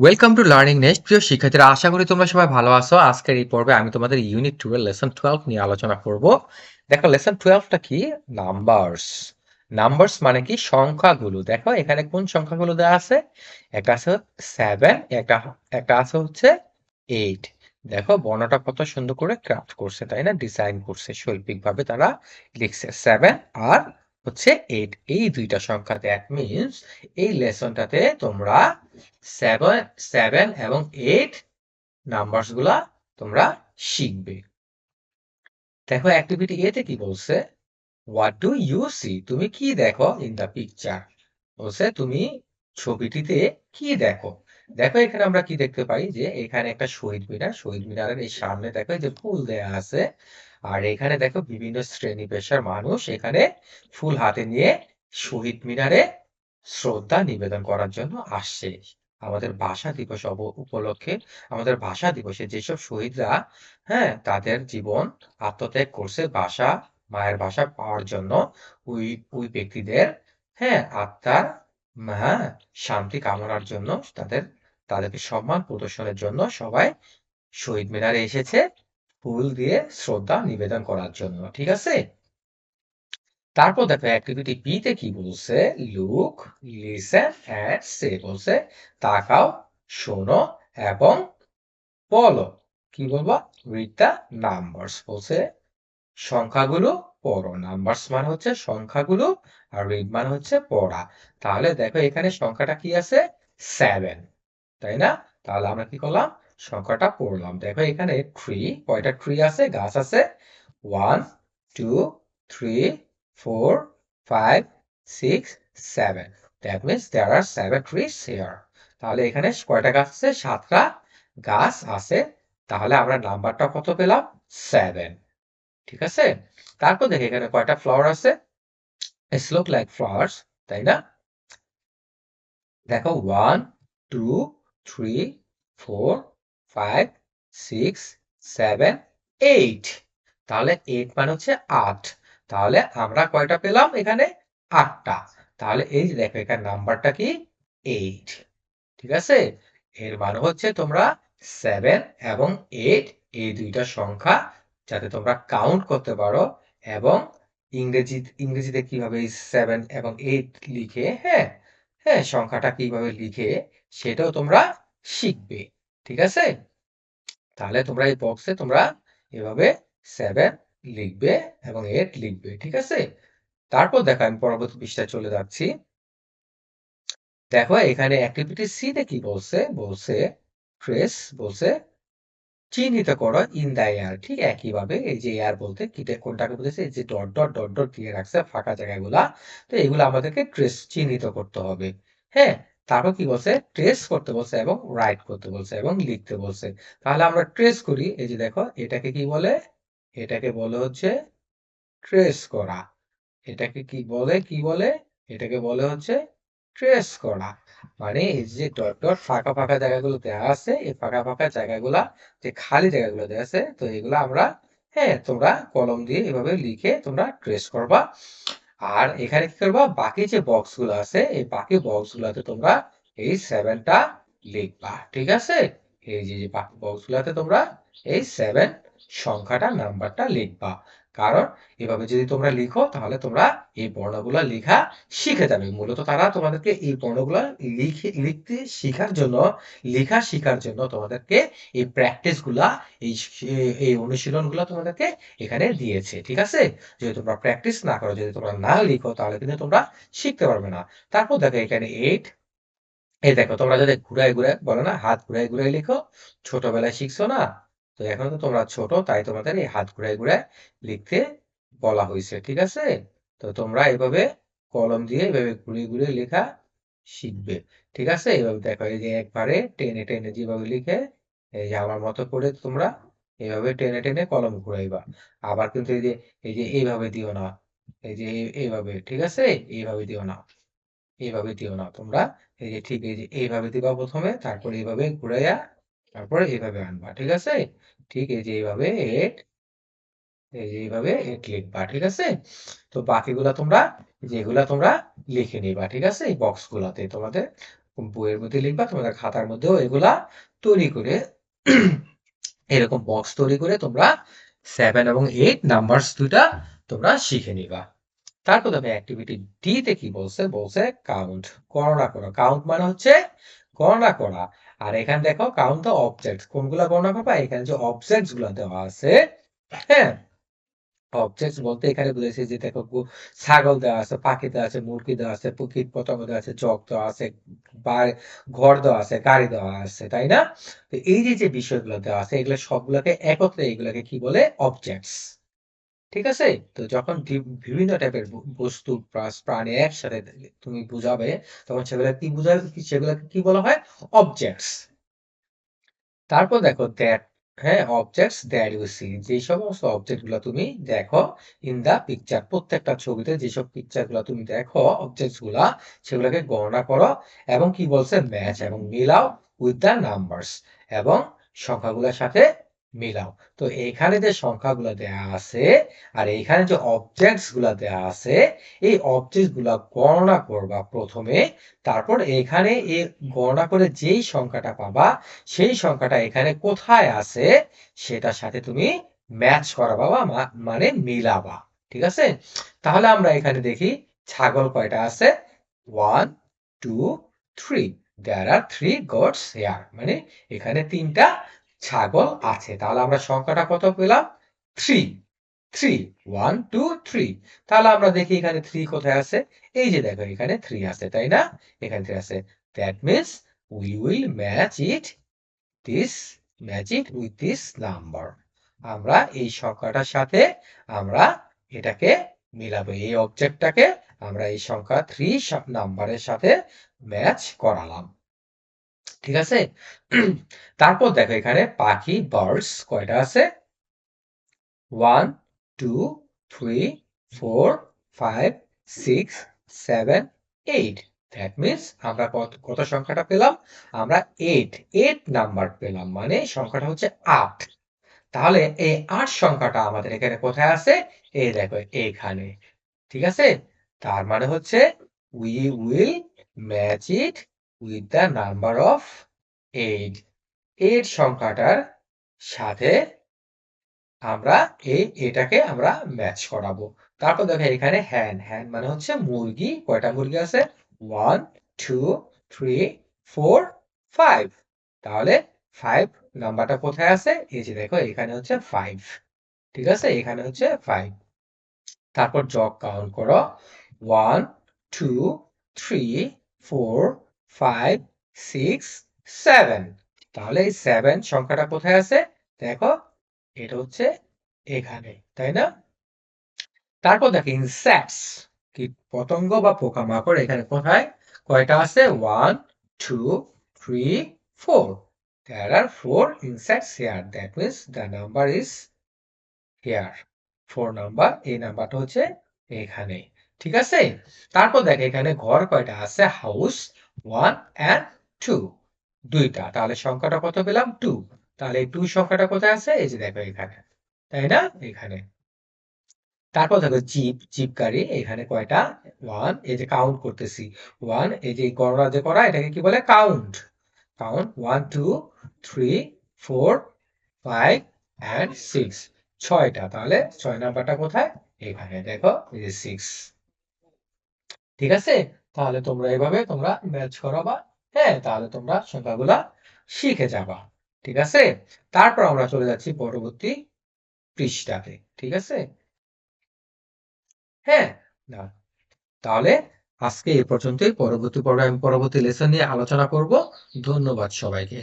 Welcome to learning next প্রিয় শিক্ষার্থীরা, আশা করি তোমরা সবাই ভালো আছো। আজকের এই পর্বে আমি তোমাদের ইউনিট টু লেসন টুয়েলভ নিয়ে আলোচনা করব। দেখো লেসন টুয়েলভটা কি? নাম্বারস নাম্বারস মানে কি? সংখ্যাগুলো। দেখো, এখানে কোন সংখ্যাগুলো দেওয়া আছে? একটা আছে সেভেন একটা একটা আছে হচ্ছে এইট দেখো, বর্ণটা কত সুন্দর করে ক্রাফট করছে, তাই না? ডিজাইন করছে, শৈল্পিকভাবে তারা লিখছে। সেভেন আর হচ্ছে এইট এই দুইটা সংখ্যা দ্যাট মিনস এই লেসনটাতে তোমরা সেভেন সেভেন এবং এইট নাম্বারসগুলা তোমরা শিখবে। দেখো অ্যাক্টিভিটি এতে কি বলছে? হোয়াট ডু ইউ সি তুমি কি দেখো ইন দ্য পিকচার বলছে, তুমি ছবিটিতে কি দেখো? দেখো এখানে আমরা কি দেখতে পাই? যে এখানে একটা শহীদ মিনার, শহীদ মিনারের এই সামনে দেখো যে ফুল দেয়া আছে। আর এখানে দেখো বিভিন্ন শ্রেণি পেশার মানুষ এখানে ফুল হাতে নিয়ে শহীদ মিনারে শ্রদ্ধা নিবেদন করার জন্য আসছে। আমাদের ভাষা দিবস উপলক্ষে আমাদের ভাষা দিবসে যেসব শহীদরা হ্যাঁ তাদের জীবন আত্মত্যাগ করছে ভাষা, মায়ের ভাষা পাওয়ার জন্য, ওই ওই ব্যক্তিদের হ্যাঁ আত্মার হ্যাঁ শান্তি কামনার জন্য তাদের, তাদেরকে সম্মান প্রদর্শনের জন্য সবাই শহীদ মিনারে এসেছে। ফুল দিয়ে শ্রদ্ধা নিবেদন করার জন্য, ঠিক আছে? তারপর দেখো অ্যাক্টিভিটি বি তে কি বলছে? লুক লিসেন অ্যান্ড সে বলছে, তাকাও, শোনো এবং বলো কি বলব? রিড দ্য নাম্বারস বলছে। সংখ্যাগুলো পড়ো। নাম্বারস মানে হচ্ছে সংখ্যাগুলো আর রিড মানে হচ্ছে পড়া। তাহলে দেখো, এখানে সংখ্যাটা কি আছে? সেভেন তাই না? তাহলে আমরা কি করলাম? সংখ্যাটা পড়লাম। দেখো এখানে ট্রি কয়টা ট্রি আছে? গাছ আছে। One two three four five six seven that means there are seven trees here তাহলে এখানে কয়টা গাছ আছে? সাতটা গাছ আছে। তাহলে আমরা নাম্বারটা কত পেলাম? সেভেন ঠিক আছে? তারপর দেখে এখানে কয়টা ফ্লাওয়ার আছে? ইটস লুক লাইক ফ্লাওয়ার্স তাই না? দেখো one two three four five six seven eight তাহলে এইট মানে হচ্ছে আট। তাহলে আমরা কয়টা পেলাম এখানে? আটটা। তাহলে এই যে দেখো, এখানে নাম্বারটা কি? এইট ঠিক আছে? এর মানে হচ্ছে তোমরা সেভেন এবং এইট এই দুইটা সংখ্যা যাতে তোমরা কাউন্ট করতে পারো এবং ইংরেজি, ইংরেজিতে কীভাবে সেভেন এবং এইট লিখে হ্যাঁ হ্যাঁ সংখ্যাটা কীভাবে লিখে সেটাও তোমরা শিখবে। ঠিক আছে? তাহলে তোমরা এই বক্সে তোমরা এভাবে সেভেন লিখবে এবং এইট লিখবে, ঠিক আছে? তারপর দেখো আমি পরবর্তী পৃষ্ঠায় চলে যাচ্ছি। দেখো এখানে অ্যাক্টিভিটি সি তে কি বলছে? বলছে ট্রেস বলছে চিহ্নিত করো ইন দ্য এয়ার ঠিক একইভাবে এই যে এয়ার বলতে কিটা কোনটাকে বলতেছে এই যে ডট ডট ডট ডট দিয়ে রাখছে ফাঁকা জায়গাগুলা। তো এগুলো আমাদেরকে ট্রেস চিহ্নিত করতে হবে। হ্যাঁ? তারপর কি বলছে? ট্রেস করতে বলছে এবং রাইট করতে বলছে এবং লিখতে বলছে। তাহলে আমরা ট্রেস করি। এই যে দেখো, এটাকে কি বলে? এটাকে বলে হচ্ছে ট্রেস করা। এটাকে কি বলে? কি বলে? এটাকে বলে হচ্ছে ট্রেস করা। মানে এই যে ডট ডট ফাঁকা ফাঁকা জায়গাগুলো দেওয়া আছে, এই ফাঁকা ফাঁকা জায়গাগুলা, যে খালি জায়গাগুলো দেওয়া আছে, তো এগুলো আমরা হ্যাঁ তোমরা কলম দিয়ে এভাবে লিখে তোমরা ট্রেস করবা। আর এখানে কি করবা? বাকি যে বক্সগুলো আছে, এই বাকি বক্স গুলাতে তোমরা এই সেভেনটা লিখবা, ঠিক আছে? এই যে বাকি বক্স গুলাতে তোমরা এই সেভেন সংখ্যাটা নাম্বারটা লিখবা। কারণ এভাবে যদি তোমরা লিখো, তাহলে তোমরা এই বর্ণগুলা লেখা শিখে যাবে। মূলত তারা তোমাদেরকে এই বর্ণগুলা লিখে, লিখতে শেখার জন্য, লেখা শেখার জন্য তোমাদেরকে এই প্র্যাকটিসগুলা এই এই অনুশীলনগুলা তোমাদেরকে এখানে দিয়েছে, ঠিক আছে? যদি তোমরা প্র্যাকটিস না করো, যদি তোমরা না লিখো, তাহলে কিন্তু তোমরা শিখতে পারবে না। তারপর দেখো এখানে এইট এই দেখো তোমরা যদি ঘুরায় ঘুরায়, বলো না, হাত ঘুরায় ঘুরায় লিখো, ছোটবেলায় শিখছো না? তো এখন তো তোমরা ছোট, তাই তোমাদের এই হাত ঘুরায় ঘুরায় লিখতে বলা হয়েছে, ঠিক আছে? তো তোমরা এভাবে কলম দিয়ে এভাবে ঘুরিয়ে ঘুরিয়ে লেখা শিখবে, ঠিক আছে? এভাবে দেখো, এই যে একবারে টেনে টেনে যেভাবে লিখে, এই যে আমার মতো করে তোমরা এভাবে টেনে টেনে কলম ঘুরাইবা। আবার কিন্তু এই যে এই যে এইভাবে দিও না, এই যে এইভাবে, ঠিক আছে? এইভাবে দিও না, এইভাবে দিও না। তোমরা এই যে ঠিক এই যে এইভাবে দিবা প্রথমে, তারপর এইভাবে ঘুরাইয়া তারপরে এইভাবে আনবা, ঠিক আছে? ঠিক এই যে এইভাবে এট এই যে এইভাবে এট লিখবা, ঠিক আছে? তো বাকিগুলা তোমরা, যেগুলা তোমরা লিখে নিবা, ঠিক আছে? এই বক্স গুলাতে তোমাদের বইয়ের মধ্যে লিখবা, তোমাদের খাতার মধ্যেও এগুলা তৈরি করে, এরকম বক্স তৈরি করে তোমরা সেভেন এবং এইট নাম্বারস দুটা তোমরা শিখে নিবা। তারপর দেখো অ্যাক্টিভিটি ডি তে কি বলছে? বলছে কাউন্ট গণনা করা। কাউন্ট মানে হচ্ছে গণনা করা। আর এখানে দেখো কাউন্ট দ্য অবজেক্ট কোনগুলা গণনা করবা? এখানে যে অবজেক্টসগুলো দেওয়া আছে হ্যাঁ? অবজেক্টস বলতে এখানে বলেছি যে দেখো ছাগল দেওয়া আছে, পাখি দেওয়া আছে, মুরগি দেওয়া আছে কীট পতঙ্গ দেওয়া আছে, জগ দেওয়া আছে ঘর দেওয়া আছে, গাড়ি দেওয়া আছে, তাই না? তো এই যে যে বিষয়গুলো দেওয়া আছে, এগুলো সবগুলোকে একত্রে এগুলোকে কি বলে? অবজেক্টস ঠিক আছে? তো যখন বিভিন্ন টাইপের বস্তু প্রাণী একসাথে তুমি বুঝাবে, তখন সেগুলো কি বুঝাবে? সেগুলোকে কি বলা হয়? অবজেক্টস তারপর দেখো দ্যাট হ্যাঁ অবজেক্টস দ্যাট ইউ সি যে সমস্ত অবজেক্টগুলো তুমি দেখো ইন দা পিকচার প্রত্যেকটা ছবিতে যেসব পিকচারগুলো তুমি দেখো অবজেক্টসগুলা, সেগুলোকে গণনা করো এবং কি বলছে? ম্যাচ এবং মিলাও উইথ দ্য নাম্বারস এবং সংখ্যাগুলোর সাথে মিলাও। তো এখানে যে সংখ্যাগুলো দেয়া আছে আর এখানে যে অবজেক্টসগুলা দেয়া আছে, এই অবজেক্টসগুলা গণনা করবা প্রথমে। তারপর এখানে এই গণনা করে যেই সংখ্যাটা পাবা, সেই সংখ্যাটা এখানে কোথায় আছে, সেটার সাথে তুমি ম্যাচ করাবা বা মানে মিলাবা। ঠিক আছে? তাহলে আমরা এখানে দেখি, ছাগল কয়টা আছে? One two three there are three goats here মানে এখানে তিনটা ছাগল আছে। তাহলে আমরা সংখ্যাটা কত পেলাম? Three three one two three তাহলে আমরা দেখি এখানে থ্রি কোথায় আছে? এই যে দেখো, এখানে থ্রি আছে, তাই না? এখানে থ্রি আছে। That means we will match it this magic with this number আমরা এই সংখ্যাটার সাথে আমরা এটাকে মিলাবো। এই অবজেক্টটাকে আমরা এই সংখ্যা থ্রি নাম্বারের সাথে ম্যাচ করালাম। ঠিক আছে? তারপর দেখো এখানে পাখি বার্ডস কয়টা আছে? One two three four five six seven eight that means আমরা কত কত সংখ্যাটা পেলাম? আমরা এইট এইট নাম্বার পেলাম। মানে সংখ্যাটা হচ্ছে আট। তাহলে এই আট সংখ্যাটা আমাদের এখানে কোথায় আছে? এই দেখো, এখানে। ঠিক আছে? তার মানে হচ্ছে we will match it with the number of eight eight সংখ্যাটার সাথে আমরা এই এটাকে আমরা ম্যাচ করাবো। তারপর দেখো এখানে হ্যান হ্যান মানে হচ্ছে মুরগি। কয়টা মুরগি আছে? One two three four five তাহলে ফাইভ নাম্বারটা কোথায় আছে? এই যে দেখো, এখানে হচ্ছে ফাইভ ঠিক আছে? এখানে হচ্ছে ফাইভ তারপর জগ কাউন্ট করো। One two three four five six seven তাহলে এই সেভেন সংখ্যাটা কোথায় আছে? দেখো, এটা হচ্ছে এখানে, তাই না? তারপর দেখো ইনসেক্টস কি পতঙ্গ বা পোকামাকড় এখানে কোথায়? কয়টা আছে? One two three four there are four insects here. That means the number is here. Four number এই নাম্বারটা হচ্ছে এখানে, ঠিক আছে? তারপর দেখ, এখানে ঘর কয়টা আছে? হাউস ওয়ান অ্যান্ড টু দুইটা। তাহলে সংখ্যাটা কত পেলাম? টু তাহলে এই টু সংখ্যাটা কোথায় আছে? এই যে দেখো এখানে। তাই না? এখানে। তারপর দেখো জিপ জিপ গাড়ি এখানে কয়টা? ওয়ান এই যে কাউন্ট করতেছি। ওয়ান এই যে গণনা যে করা, এটাকে কি বলে? Count count one two three four five and six ছয়টা। তাহলে ছয় নাম্বারটা কোথায়? এখানে। দেখো, এই যে সিক্স ঠিক আছে? তাহলে তোমরা এভাবে তোমরা ম্যাচ করাবা হ্যাঁ তাহলে তোমরা সংখ্যাগুলা শিখে যাবা, ঠিক আছে? তারপর আমরা চলে যাচ্ছি পরবর্তী পৃষ্ঠাতে, ঠিক আছে? হ্যাঁ না, তাহলে আজকে এই পর্যন্তই, পরবর্তী পর্বে আমি পরবর্তী লেসন নিয়ে আলোচনা করব, ধন্যবাদ সবাইকে।